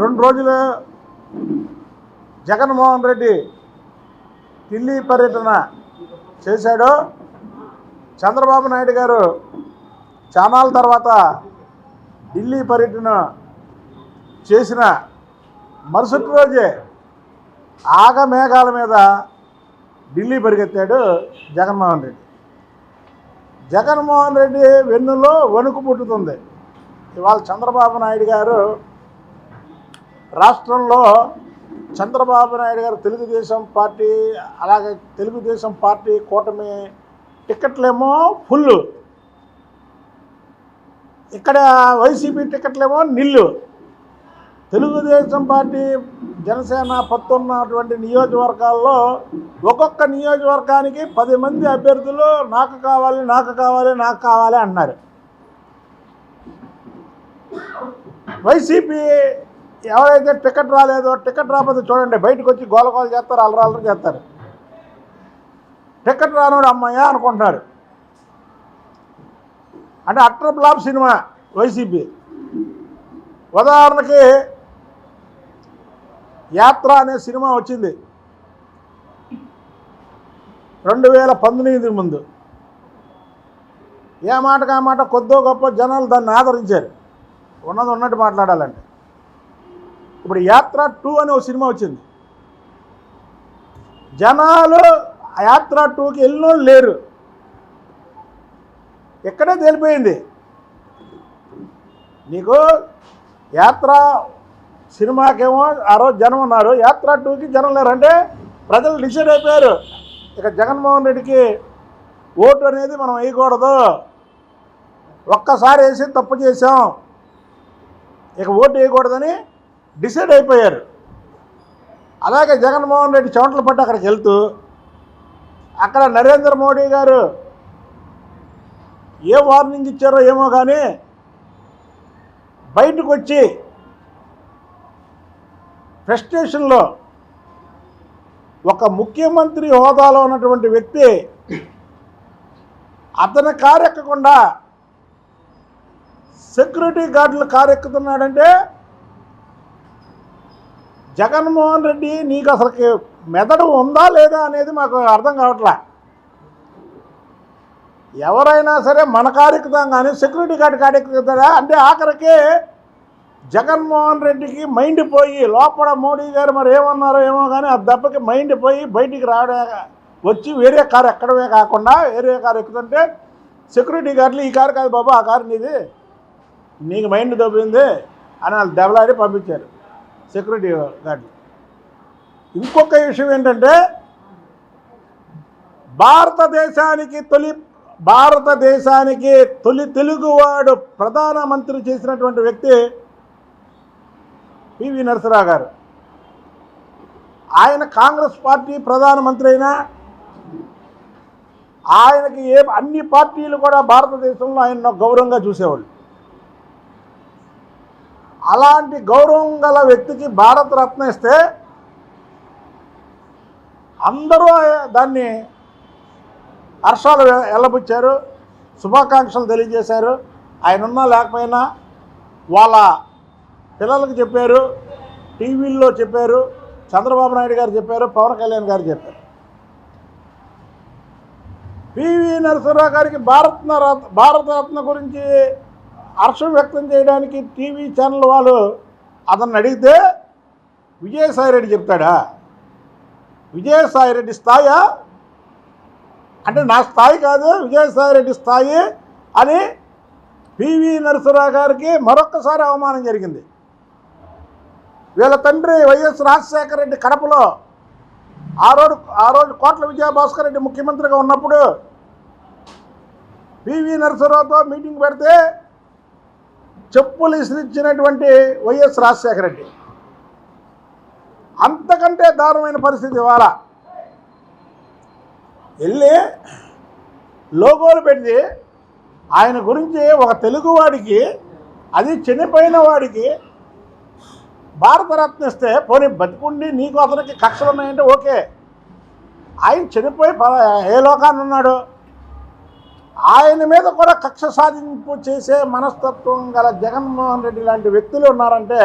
రెండు రోజులు జగన్మోహన్ రెడ్డి ఢిల్లీ పర్యటన చేశాడు. చంద్రబాబు నాయుడు గారు చానాల తర్వాత ఢిల్లీ పర్యటన చేసిన మరుసటి రోజే ఆగ మేఘాల మీద ఢిల్లీ పరిగెత్తాడు జగన్మోహన్ రెడ్డి. జగన్మోహన్ రెడ్డి వెన్నులో వణుకు పుట్టుతుంది. ఇవాళ చంద్రబాబు నాయుడు గారు రాష్ట్రంలో చంద్రబాబు నాయుడు గారు తెలుగుదేశం పార్టీ అలాగే తెలుగుదేశం పార్టీ కూటమి టికెట్లేమో ఫుల్. ఇక్కడ వైసీపీ టికెట్లేమో నిల్లు. తెలుగుదేశం పార్టీ జనసేన పత్తున్నటువంటి నియోజకవర్గాల్లో ఒక్కొక్క నియోజకవర్గానికి పది మంది అభ్యర్థులు నాకు కావాలి నాకు కావాలి నాకు కావాలి అన్నారు. వైసీపీ ఎవరైతే టికెట్ రాలేదో టికెట్ రాకపోతే చూడండి బయటకు వచ్చి గోలగోల చేస్తారు అలరాలరు చేస్తారు. టికెట్ రానోడు అమ్మాయా అనుకుంటున్నారు అంటే అట్టర్ ఫ్లాప్ సినిమా వైసీపీ. ఉదాహరణకి యాత్ర అనే సినిమా వచ్చింది. రెండు వేల పంతొమ్మిది ముందు. ఏ మాటకు ఆ మాట కొద్దో గొప్ప జనాలు దాన్ని ఆదరించారు. ఉన్నది ఉన్నట్టు మాట్లాడాలంటే. ఇప్పుడు యాత్ర టూ అనే ఒక సినిమా వచ్చింది. జనాలు ఆ యాత్ర టూకి వెళ్ళినోళ్ళు లేరు. ఎక్కడే తేలిపోయింది. నీకు యాత్ర సినిమాకేమో ఆ రోజు జనం ఉన్నారు. యాత్ర టూకి జనం లేరు. అంటే ప్రజలు డిసైడ్ అయిపోయారు. ఇక జగన్మోహన్ రెడ్డికి ఓటు అనేది మనం వేయకూడదు. ఒక్కసారి వేసి తప్పు చేసాం ఇక ఓటు వేయకూడదని డిసైడ్ అయిపోయారు. అలాగే జగన్మోహన్ రెడ్డి చెమటలు పట్టి అక్కడికి వెళ్తూ అక్కడ నరేంద్ర మోడీ గారు ఏ వార్నింగ్ ఇచ్చారో ఏమో కానీ బయటకు వచ్చి ప్రెస్ స్టేషన్లో ఒక ముఖ్యమంత్రి హోదాలో ఉన్నటువంటి వ్యక్తి అతని కారు ఎక్కకుండా సెక్యూరిటీ గార్డులు కారు ఎక్కుతున్నాడంటే జగన్మోహన్ రెడ్డి నీకు అసలుకి మెదడు ఉందా లేదా అనేది మాకు అర్థం కావట్లే. ఎవరైనా సరే మన కారు ఎక్కుతాం కానీ సెక్యూరిటీ గార్డ్ కారు ఎక్కుతారా అంటే ఆఖరికి జగన్మోహన్ రెడ్డికి మైండ్ పోయి లోపల మోడీ గారు మరి ఏమన్నారో ఏమో కానీ ఆ దెబ్బకి మైండ్ పోయి బయటికి రావడే వచ్చి వేరే కారు ఎక్కడమే కాకుండా వేరే కారు ఎక్కుతుంటే సెక్యూరిటీ గార్డులు ఈ కారు కాదు బాబు ఆ కారు నీది నీకు మైండ్ దొబ్బింది అని వాళ్ళు దెబ్బలాడి పంపించారు. సెక్యూరిటీ గార్డులు ఇంకొక విషయం ఏంటంటే భారతదేశానికి తొలి భారతదేశానికి తొలి తెలుగువాడు ప్రధానమంత్రి చేసినటువంటి వ్యక్తి పివి నరసరావు గారు. ఆయన కాంగ్రెస్ పార్టీ ప్రధానమంత్రి అయినా ఆయనకి ఏ అన్ని పార్టీలు కూడా భారతదేశంలో ఆయన గౌరవంగా చూసేవాళ్ళు. అలాంటి గౌరవం గల వ్యక్తికి భారతరత్న ఇస్తే అందరూ దాన్ని హర్షాలు వెళ్ళబుచ్చారు శుభాకాంక్షలు తెలియజేశారు. ఆయన ఉన్నా లేకపోయినా వాళ్ళ పిల్లలకు చెప్పారు టీవీల్లో చెప్పారు చంద్రబాబు నాయుడు గారు చెప్పారు పవన్ కళ్యాణ్ గారు చెప్పారు. పివి నరసింహరావు గారికి భారత భారతరత్న గురించి హర్షం వ్యక్తం చేయడానికి టీవీ ఛానల్ వాళ్ళు అతన్ని అడిగితే విజయసాయి రెడ్డి చెప్తాడా? విజయసాయి రెడ్డి స్థాయా? అంటే నా స్థాయి కాదు విజయసాయి రెడ్డి స్థాయి అని పివి నరసరావు గారికి మరొక్కసారి అవమానం జరిగింది. వీళ్ళ తండ్రి వైఎస్ రాజశేఖర రెడ్డి కడపలో ఆ రోజు ఆ రోజు కోట్ల విజయభాస్కర్ రెడ్డి ముఖ్యమంత్రిగా ఉన్నప్పుడు పివి నరసరావుతో మీటింగ్ పెడితే చెప్పులు ఇసిరిచ్చినటువంటి వైఎస్ రాజశేఖర రెడ్డి. అంతకంటే దారుణమైన పరిస్థితి ఇవాళ. వెళ్ళి లోగోలు పెట్టి ఆయన గురించి ఒక తెలుగువాడికి అది చనిపోయిన వాడికి భారతరత్న ఇస్తే పోనీ బతికుండి నీకు అతనికి కక్షలు ఉన్నాయంటే ఓకే. ఆయన చనిపోయి ప- ఏ లోకాన్ని ఉన్నాడు? ఆయన మీద కూడా కక్ష సాధింపు చేసే మనస్తత్వం గల జగన్మోహన్ రెడ్డి లాంటి వ్యక్తులు ఉన్నారంటే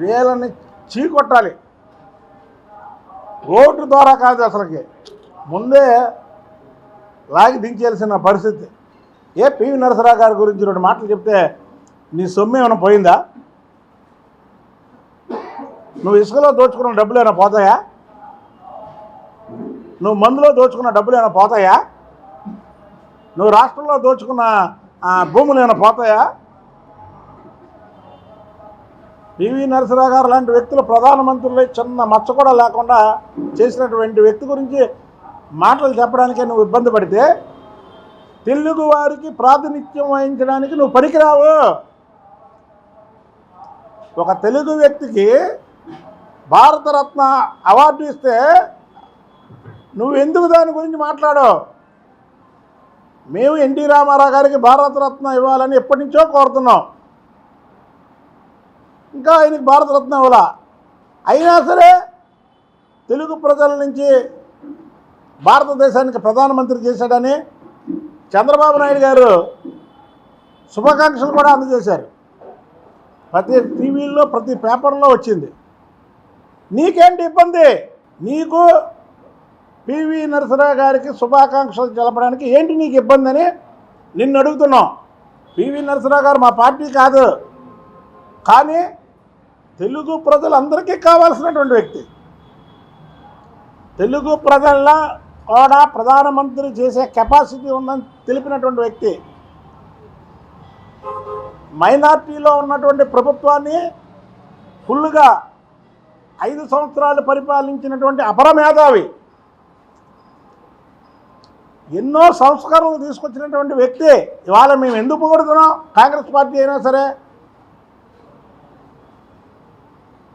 వీళ్ళని చీకొట్టాలి. రోడ్డు ద్వారా కాదు అసలుకి. ముందే లాగి దించేయాల్సిన పరిస్థితి. ఏ పివి నరసరావు గారి గురించి రెండు మాటలు చెప్తే నీ సొమ్ము ఏమైనా పోయిందా? నువ్వు ఇసుకలో దోచుకున్న డబ్బులు ఏమైనా పోతాయా? నువ్వు మందులో దోచుకున్న డబ్బులు ఏమైనా పోతాయా? నువ్వు రాష్ట్రంలో దోచుకున్న ఆ, భూములు ఏమైనా పోతాయా? పివి నరసరావు గారు లాంటి వ్యక్తులు ప్రధానమంత్రులు చిన్న మచ్చ కూడా లేకుండా చేసినటువంటి వ్యక్తి గురించి మాటలు చెప్పడానికే నువ్వు ఇబ్బంది పడితే తెలుగు వారికి ప్రాతినిధ్యం వహించడానికి నువ్వు పనికిరావు. ఒక తెలుగు వ్యక్తికి భారతరత్న అవార్డు ఇస్తే నువ్వు ఎందుకు దాని గురించి మాట్లాడవు? మేము ఎన్టీ రామారావు గారికి భారతరత్న ఇవ్వాలని ఎప్పటి నుంచో కోరుతున్నాం. ఇంకా ఆయనకి భారతరత్న ఇవ్వాల? అయినా సరే తెలుగు ప్రజల నుంచి భారతదేశానికి ప్రధానమంత్రి చేశాడని చంద్రబాబు నాయుడు గారు శుభాకాంక్షలు కూడా అందజేశారు. ప్రతి టీవీల్లో ప్రతి పేపర్లో వచ్చింది. నీకేంటి ఇబ్బంది? నీకు పివి నరసరావు గారికి శుభాకాంక్షలు తెలపడానికి ఏంటి నీకు ఇబ్బంది అని నిన్ను అడుగుతున్నాం. పివి నరసరావు గారు మా పార్టీ కాదు. కానీ తెలుగు ప్రజలందరికీ కావాల్సినటువంటి వ్యక్తి. తెలుగు ప్రజల్లో కూడా ప్రధానమంత్రి చేసే కెపాసిటీ ఉందని తెలిపినటువంటి వ్యక్తి. మైనార్టీలో ఉన్నటువంటి ప్రభుత్వాన్ని ఫుల్గా ఐదు సంవత్సరాలు పరిపాలించినటువంటి అపర మేధావి. ఎన్నో సంస్కరణలు తీసుకొచ్చినటువంటి వ్యక్తి ఇవాళ మేము ఎందుకు పొగుడుతున్నాం? కాంగ్రెస్ పార్టీ అయినా సరే.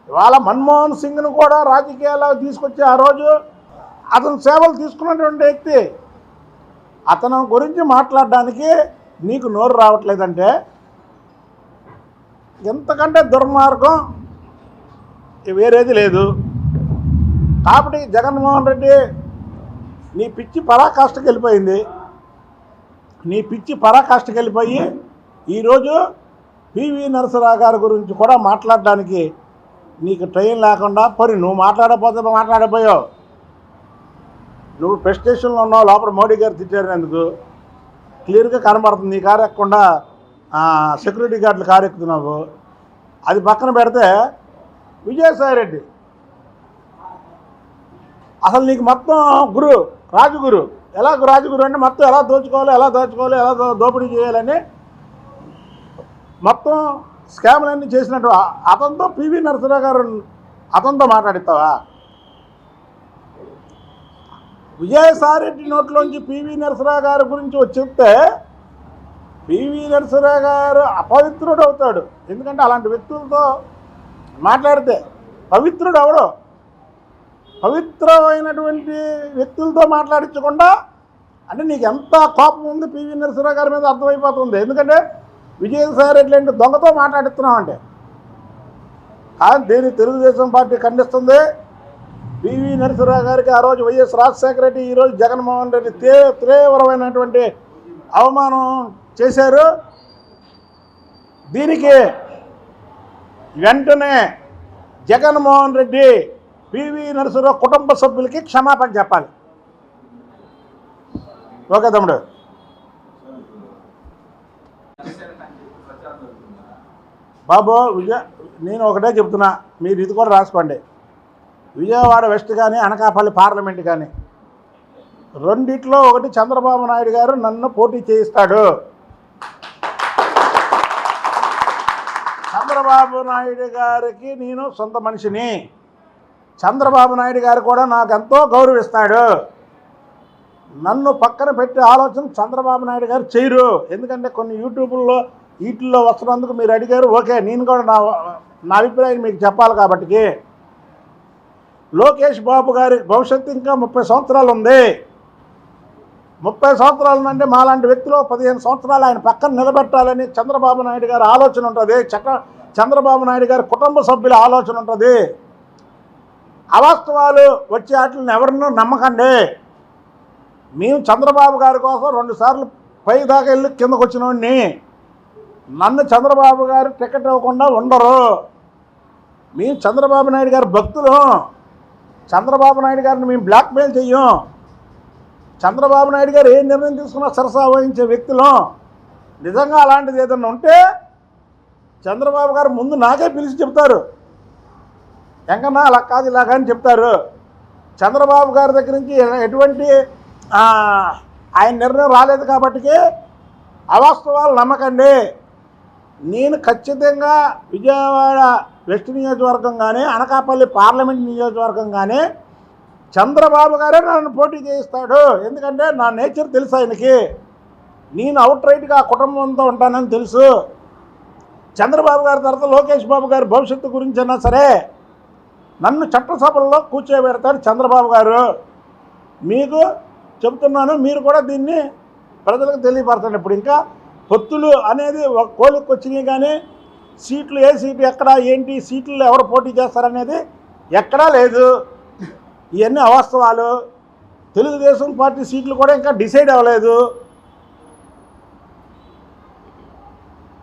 ఇవాళ మన్మోహన్ సింగ్ను కూడా రాజకీయాల్లో తీసుకొచ్చి ఆ రోజు అతను సేవలు తీసుకున్నటువంటి వ్యక్తి. అతను గురించి మాట్లాడడానికి నీకు నోరు రావట్లేదంటే ఎంతకంటే దుర్మార్గం వేరేది లేదు. కాబట్టి జగన్మోహన్ రెడ్డి నీ పిచ్చి పరాకాష్ఠకి వెళ్ళిపోయింది. నీ పిచ్చి పరాకాష్ఠకి వెళ్ళిపోయి ఈరోజు పివి నరసరావు గారి గురించి కూడా మాట్లాడడానికి నీకు ట్రైన్ లేకుండా పరి నువ్వు మాట్లాడకపోతే మాట్లాడపోయావు నువ్వు ప్రెస్ స్టేషన్లో ఉన్నావు లోపల మోడీ గారు తిట్టారు క్లియర్గా కనబడుతుంది నీ కారు ఎక్కకుండా సెక్యూరిటీ గార్డులు కారు ఎక్కుతున్నావు అది పక్కన పెడితే విజయసాయి రెడ్డి. అసలు నీకు మొత్తం గురువు రాజుగురు. ఎలా రాజుగురు అంటే మొత్తం ఎలా దోచుకోవాలి ఎలా దోచుకోవాలి ఎలా దోపిడీ చేయాలని మొత్తం స్కామ్లన్నీ చేసినట్టు. అతనితో పివి నరసరావు గారు అతనితో మాట్లాడిస్తావా? విజయసాయిరెడ్డి నోట్లోంచి పివి నరసరావు గారి గురించి వచ్చి చెప్తే పివి నరసరావు గారు అపవిత్రుడు అవుతాడు ఎందుకంటే అలాంటి వ్యక్తులతో మాట్లాడితే పవిత్రుడు అవడు పవిత్రమైనటువంటి వ్యక్తులతో మాట్లాడించకుండా అంటే నీకు ఎంత కోపం ఉంది పివి నరసింహరావు గారి మీద అర్థమైపోతుంది. ఎందుకంటే విజయసాయి రెడ్డి లాంటి దొంగతో మాట్లాడుతున్నావు అంటే కానీ దీన్ని తెలుగుదేశం పార్టీ ఖండిస్తుంది. పివి నరసింహరావు గారికి ఆ రోజు వైఎస్ రాజశేఖర రెడ్డి ఈరోజు జగన్మోహన్ రెడ్డి తే తీవ్రమైనటువంటి అవమానం చేశారు. దీనికి వెంటనే జగన్మోహన్ రెడ్డి పివి నరసరావు కుటుంబ సభ్యులకి క్షమాపణ చెప్పాలి. ఓకే తమ్ముడు. బాబు విజయ నేను ఒకటే చెప్తున్నా మీరు ఇది కూడా రాసుకోండి. విజయవాడ వెస్ట్ కానీ అనకాపల్లి పార్లమెంట్ కానీ రెండిట్లో ఒకటి చంద్రబాబు నాయుడు గారు నన్ను పోటీ చేయిస్తాడు. చంద్రబాబు నాయుడు గారికి నేను సొంత మనిషిని. చంద్రబాబు నాయుడు గారు కూడా నాకు ఎంతో గౌరవిస్తాడు. నన్ను పక్కన పెట్టే ఆలోచన చంద్రబాబు నాయుడు గారు చేయరు. ఎందుకంటే కొన్ని యూట్యూబ్లో వీటిల్లో వస్తున్నందుకు మీరు అడిగారు. ఓకే నేను కూడా నా నా అభిప్రాయం మీకు చెప్పాలి కాబట్టి లోకేష్ బాబు గారి భవిష్యత్తు ఇంకా ముప్పై సంవత్సరాలు ఉంది. ముప్పై సంవత్సరాలు అంటే మాలాంటి వ్యక్తులు పదిహేను సంవత్సరాలు ఆయన పక్కన నిలబెట్టాలని చంద్రబాబు నాయుడు గారి ఆలోచన ఉంటుంది. చక్క చంద్రబాబు నాయుడు గారి కుటుంబ సభ్యుల ఆలోచన ఉంటుంది. అవాస్తవాలు వచ్చే వాటిని ఎవరినూ నమ్మకండి. మేము చంద్రబాబు గారి కోసం రెండుసార్లు పై దాకా వెళ్ళి కిందకు వచ్చినోడిని నన్ను చంద్రబాబు గారు టికెట్ ఇవ్వకుండా ఉండరు. మేము చంద్రబాబు నాయుడు గారి భక్తులు. చంద్రబాబు నాయుడు గారిని మేము బ్లాక్మెయిల్ చెయ్యం. చంద్రబాబు నాయుడు గారు ఏ నిర్ణయం తీసుకున్నా సరసా వహించే వ్యక్తులం. నిజంగా అలాంటిది ఏదన్నా ఉంటే చంద్రబాబు గారు ముందు నాకే పిలిచి చెప్తారు. ఎంకన్నా అలా కాదు ఇలాగా అని చెప్తారు. చంద్రబాబు గారి దగ్గర నుంచి ఎటువంటి ఆయన నిర్ణయం రాలేదు కాబట్టి అవాస్తవాలు నమ్మకండి. నేను ఖచ్చితంగా విజయవాడ వెస్ట్ నియోజకవర్గం కానీ అనకాపల్లి పార్లమెంట్ నియోజకవర్గం కానీ చంద్రబాబు గారే నన్ను పోటీ చేయిస్తాడు. ఎందుకంటే నా నేచర్ తెలుసు ఆయనకి. నేను అవుట్ రైట్గా కుటుంబంతో ఉంటానని తెలుసు. చంద్రబాబు గారి తర్వాత లోకేష్ బాబు గారి భవిష్యత్తు గురించి అయినా సరే నన్ను చట్టసభల్లో కూర్చోబెడతారు చంద్రబాబు గారు. మీకు చెప్తున్నాను మీరు కూడా దీన్ని ప్రజలకు తెలియపరచండి. ఇప్పుడు ఇంకా పొత్తులు అనేది ఒక కోలికి వచ్చినాయి కానీ సీట్లు ఏ సీటు ఎక్కడ ఏంటి సీట్లు ఎవరు పోటీ చేస్తారనేది ఎక్కడా లేదు. ఇవన్నీ అవాస్తవాలు. తెలుగుదేశం పార్టీ సీట్లు కూడా ఇంకా డిసైడ్ అవ్వలేదు.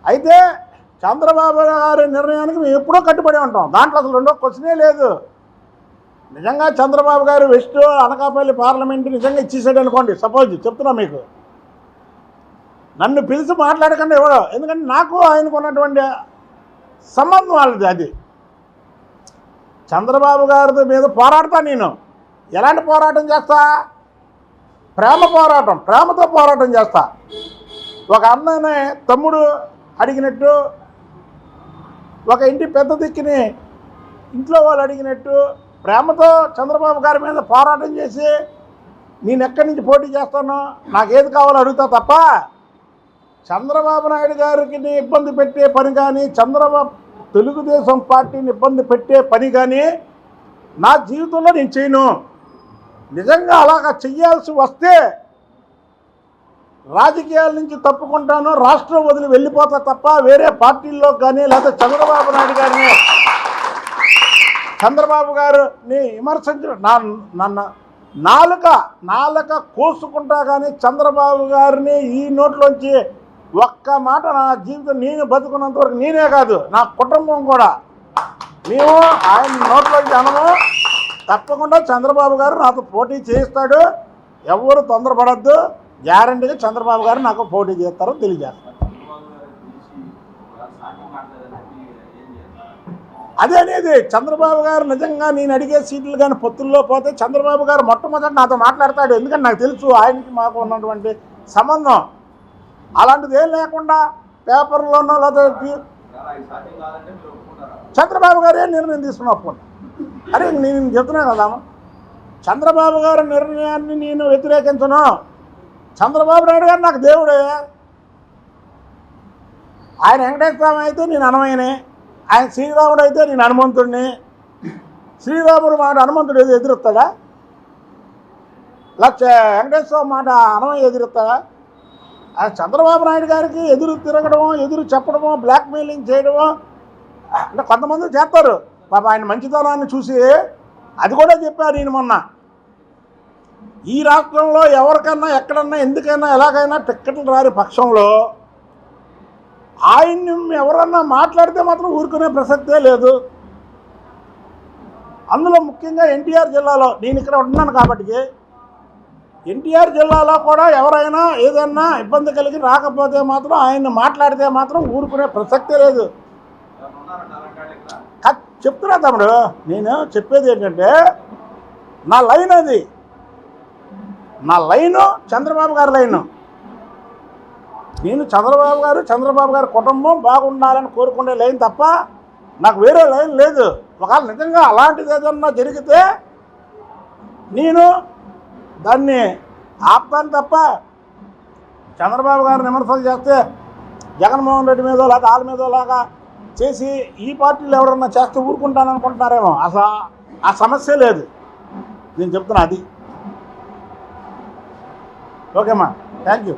అయితే చంద్రబాబు గారి నిర్ణయానికి మేము ఎప్పుడూ కట్టుబడి ఉంటాం. దాంట్లో అసలు రెండో క్వశ్చనే లేదు. నిజంగా చంద్రబాబు గారు వెస్ట్ అనకాపల్లి పార్లమెంట్ నిజంగా ఇచ్చేసాడు అనుకోండి. సపోజ్ చెప్తున్నా మీకు. నన్ను పిలిచి మాట్లాడకుండా ఇవ్వడం ఎందుకంటే నాకు ఆయనకు ఉన్నటువంటి సంబంధం వాళ్ళది అది. చంద్రబాబు గారి మీద పోరాడతా నేను. ఎలాంటి పోరాటం చేస్తా? ప్రేమ పోరాటం. ప్రేమతో పోరాటం చేస్తా. ఒక అన్ననే తమ్ముడు అడిగినట్టు ఒక ఇంటి పెద్ద దిక్కుని ఇంట్లో వాళ్ళు అడిగినట్టు ప్రేమతో చంద్రబాబు గారి మీద పోరాటం చేసి నేను ఎక్కడి నుంచి పోటీ చేస్తానో? నాకు ఏది కావాలో అడుగుతా తప్ప చంద్రబాబు నాయుడు గారికి ఇబ్బంది పెట్టే పని కానీ చంద్రబాబు తెలుగుదేశం పార్టీని ఇబ్బంది పెట్టే పని కానీ నా జీవితంలో నేను చేయను. నిజంగా అలాగా చెయ్యాల్సి వస్తే రాజకీయాల నుంచి తప్పుకుంటాను రాష్ట్రం వదిలి వెళ్ళిపోతా తప్ప వేరే పార్టీల్లో కానీ లేకపోతే చంద్రబాబు నాయుడు గారిని చంద్రబాబు గారిని విమర్శించ నా నన్ను నాలుక నాలుక కోసుకుంటా కానీ చంద్రబాబు గారిని ఈ నోట్లోంచి ఒక్క మాట నా జీవితం నేను బతుకున్నంత వరకు నేనే కాదు నా కుటుంబం కూడా. మేము ఆయన నోట్లోంచి అనము తప్పకుండా చంద్రబాబు గారు నాతో పోటీ చేయిస్తాడు. ఎవరు తొందరపడద్దు. గ్యారంటీగా చంద్రబాబు గారు నాకు పోటీ చేస్తారో తెలియజేస్తారు అదే అనేది చంద్రబాబు గారు నిజంగా నేను అడిగే సీట్లు కానీ పొత్తుల్లో పోతే చంద్రబాబు గారు మొట్టమొదటి నాతో మాట్లాడతాడు. ఎందుకంటే నాకు తెలుసు ఆయనకి మాకు ఉన్నటువంటి సంబంధం. అలాంటిది ఏం లేకుండా పేపర్లోనో లేకపోతే చంద్రబాబు గారే నిర్ణయం తీసుకుని ఒప్పుకోండి అరే నేను చెప్తున్నా కదా చంద్రబాబు గారి నిర్ణయాన్ని నేను వ్యతిరేకించను. చంద్రబాబు నాయుడు గారు నాకు దేవుడే. ఆయన వెంకటేశ్వరరావు స్వామి అయితే నేను అనమయ్యనే ఆయన శ్రీరాముడు అయితే నేను హనుమంతుడిని. శ్రీరాముడు మాట హనుమంతుడు ఏది ఎదురుస్తాడా? లక్ష వెంకటేశ్వరరావు మాట అనమయ్య ఎదురుస్తాడా? ఆయన చంద్రబాబు నాయుడు గారికి ఎదురు తిరగడమో ఎదురు చెప్పడమో బ్లాక్మెయిలింగ్ చేయడమో అంటే కొంతమంది చేస్తారు. పాప ఆయన మంచితనాన్ని చూసి అది కూడా చెప్పారు నేను మొన్న. ఈ రాష్ట్రంలో ఎవరికన్నా ఎక్కడన్నా ఎందుకైనా ఎలాగైనా టిక్కెట్లు రాని పక్షంలో ఆయన్ని ఎవరన్నా మాట్లాడితే మాత్రం ఊరుకునే ప్రసక్తే లేదు. అందులో ముఖ్యంగా ఎన్టీఆర్ జిల్లాలో నేను ఇక్కడ ఉంటున్నాను కాబట్టి ఎన్టీఆర్ జిల్లాలో కూడా ఎవరైనా ఏదన్నా ఇబ్బంది కలిగి రాకపోతే మాత్రం ఆయన్ని మాట్లాడితే మాత్రం ఊరుకునే ప్రసక్తే లేదు. చెప్తున్నా తమ్ముడు నేను చెప్పేది ఏంటంటే నా లైన్ అది. నా లైను చంద్రబాబు గారి లైను. నేను చంద్రబాబు గారు చంద్రబాబు గారి కుటుంబం బాగుండాలని కోరుకునే లైన్ తప్ప నాకు వేరే లైన్ లేదు. ఒకవేళ నిజంగా అలాంటిది ఏదన్నా జరిగితే నేను దాన్ని ఆపుతాను తప్ప చంద్రబాబు గారు విమర్శలు చేస్తే జగన్మోహన్ రెడ్డి మీదో లేకపోతే వాళ్ళ మీదో లాగా చేసి ఈ పార్టీలు ఎవరన్నా చేస్తే ఊరుకుంటాను అనుకుంటున్నారేమో అసలు ఆ సమస్య లేదు. నేను చెప్తున్నా అది. ఓకేమ్మా థ్యాంక్ యూ